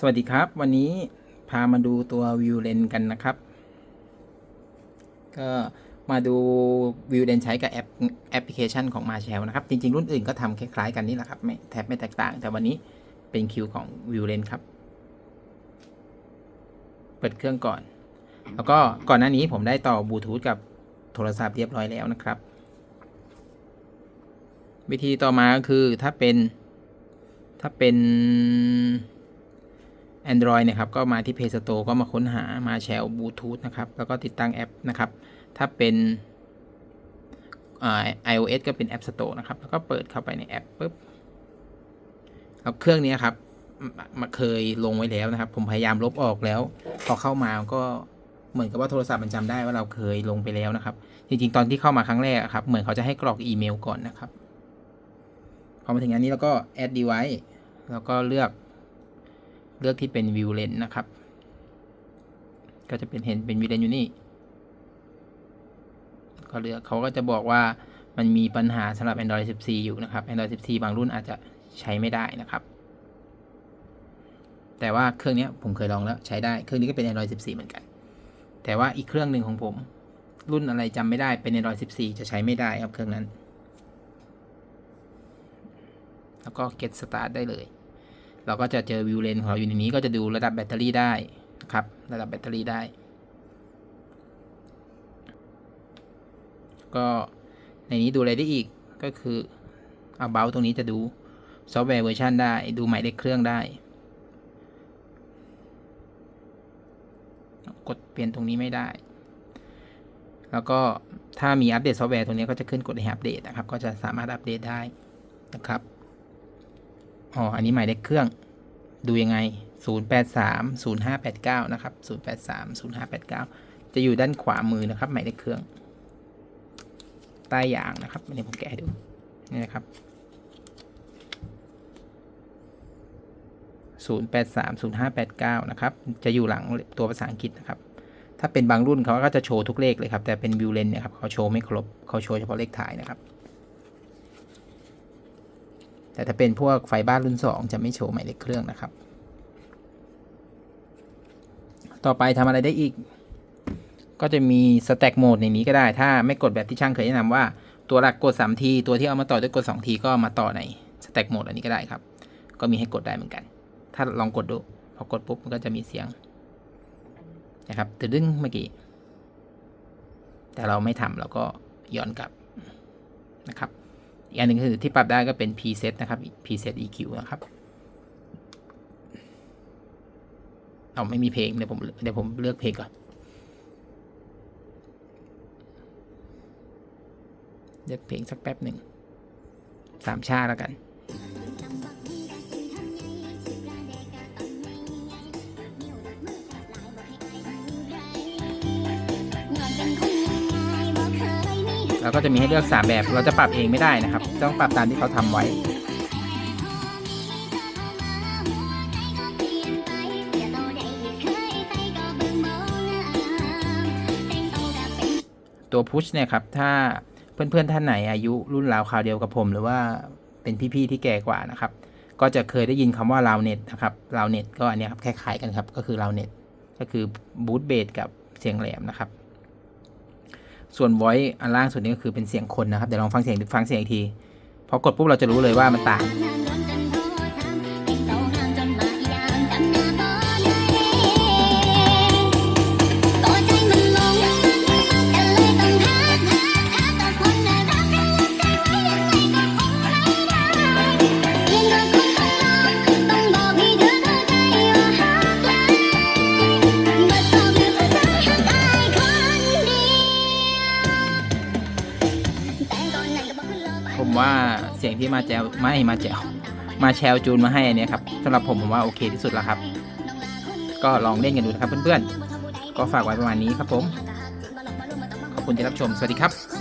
สวัสดีครับ วันนี้พามาดูตัววิวเลนกันนะครับ ก็มาดูวิวเลนใช้กับแอปแอปพลิเคชันของ Marshall นะครับ จริง ๆ รุ่นอื่นก็ทำคล้าย ๆ กันนี่แหละครับไม่แทบไม่แตกต่าง แต่วันนี้เป็นคิวของวิวเลนครับ เปิดเครื่องก่อน แล้วก็ก่อนหน้านี้ผมได้ต่อบลูทูธกับโทรศัพท์เรียบร้อยแล้วนะครับ วิธีต่อมาก็คือถ้าเป็น ถ้าเป็น Android เนะครับก็มาที่ Play Store ก็มาค้นหามาแชร์บลูทูธนะครับแล้วก็ติดตั้งแอปนะครับ ถ้าเป็นอ iOS ก็เป็น App Store นะครับแล้วก็เปิดเข้าไปในแอปปุ๊บแล้วเครื่องนี้ครับมาเคยลงไว้แล้วนะครับ ผมพยายามลบออกแล้ว พอเข้ามาก็เหมือนกับว่าโทรศัพท์มันจำได้ว่าเราเคยลงไปแล้วนะครับ จริงๆ ตอนที่เข้ามาครั้งแรกครับ เหมือนเขาจะให้กรอกอีเมลก่อนนะครับ พอมาถึงอันนี้แล้วก็ add device แล้วก็เลือก เลือกที่เป็น view lens นะครับ ก็จะเป็นเห็นเป็น view lens อยู่นี่ก็เลือกเขาก็จะบอกว่ามันมีปัญหาสำหรับ Android 14 อยู่นะครับ Android 14 บางรุ่นอาจจะใช้ไม่ได้นะครับ แต่ว่าเครื่องนี้ผมเคยลองแล้วใช้ได้ เครื่องนี้ก็เป็น Android 14 เหมือนกัน แต่ว่าอีกเครื่องหนึ่งของผม รุ่นอะไรจำไม่ได้เป็น Android 14 จะใช้ไม่ได้ครับเครื่องนั้น แล้วก็ get start ได้เลย เราก็จะเจอวิวเลนของเราอยู่ในนี้ก็จะดูระดับแบตเตอรี่ได้นะครับ ระดับแบตเตอรี่ได้ ก็ในนี้ดูอะไรได้อีกก็คือ about ตรงนี้จะดูซอฟต์แวร์เวอร์ชันได้ ดูหมายเลขเครื่องได้ กดเปลี่ยนตรงนี้ไม่ได้ แล้วก็ถ้ามีอัปเดตซอฟต์แวร์ตรงนี้ก็จะขึ้นกดให้อัปเดตนะครับ ก็จะสามารถอัปเดตได้นะครับ อ๋อ อันนี้หมายเลขเครื่อง ดูยังไง 083 0589 นะครับ 083 0589 จะอยู่ด้านขวามือนะครับ หมายเลขเครื่อง ใต้ยางนะครับอันนี้ผมแกะให้ดู นี่นะครับ 083 0589 นะครับ จะอยู่หลังตัวภาษาอังกฤษนะครับ ถ้าเป็นบางรุ่นเขาก็จะโชว์ทุกเลขเลยครับ แต่เป็นวิวเลนเนี่ยครับเขาโชว์ไม่ครบ เขาโชว์เฉพาะเลขถ่ายนะครับ แต่ถ้าเป็นพวกไฟบ้านรุ่น 2 จะไม่โชว์หมายเลขเครื่องนะครับ ต่อไปทำอะไรได้อีก ก็จะมีสแต็กโหมดในนี้ก็ได้ ถ้าไม่กดแบบที่ช่างเคยแนะนำว่าตัวหลักกด3ทีตัวที่เอามาต่อด้วยกด2ทีก็มาต่อในสแต็กโหมดอันนี้ก็ได้ครับ ก็มีให้กดได้เหมือนกัน ถ้าลองกดดู พอกดปุ๊บมันก็จะมีเสียงนะครับตื่นดึงเมื่อกี้ แต่เราไม่ทำเราก็ย้อนกลับนะครับ อีกอันหนึ่งคือที่ปรับได้ก็เป็น preset นะครับ preset EQ นะครับเอาไม่มีเพลงเดี๋ยวผมเดี๋ยวผมเลือกเพลงก่อนเลือกเพลงสักแป๊บหนึ่งสามชาแล้วกัน เราก็จะมีให้เลือก 3 แบบ เราจะปรับเองไม่ได้นะครับ ต้องปรับตามที่เขาทำไว้ ตัวพุชเนี่ยครับ ถ้าเพื่อนๆท่านไหนอายุรุ่นราวคราวเดียวกับผม หรือว่าเป็นพี่ๆที่แก่กว่านะครับ ก็จะเคยได้ยินคำว่า ราวเน็ตนะครับ ราวเน็ตก็อันนี้ครับคล้ายๆกันครับ ก็คือราวเน็ตก็คือบูทเบสกับเสียงแหลมนะครับ ส่วน voice อันล่างสุดนี้ก็คือเป็นเสียงคนนะครับ เดี๋ยวลองฟังเสียงฟังเสียงอีกที พอกดปุ๊บเราจะรู้เลยว่ามันต่าง เสียงที่มาแจวไม่มาแจวมาแชลจูนมาให้อันนี้ครับสำหรับผมผมว่าโอเคที่สุดแล้วครับ ก็ลองเล่นกันดูนะครับเพื่อนๆ ก็ฝากไว้ประมาณนี้ครับผม ขอบคุณที่รับชม สวัสดีครับ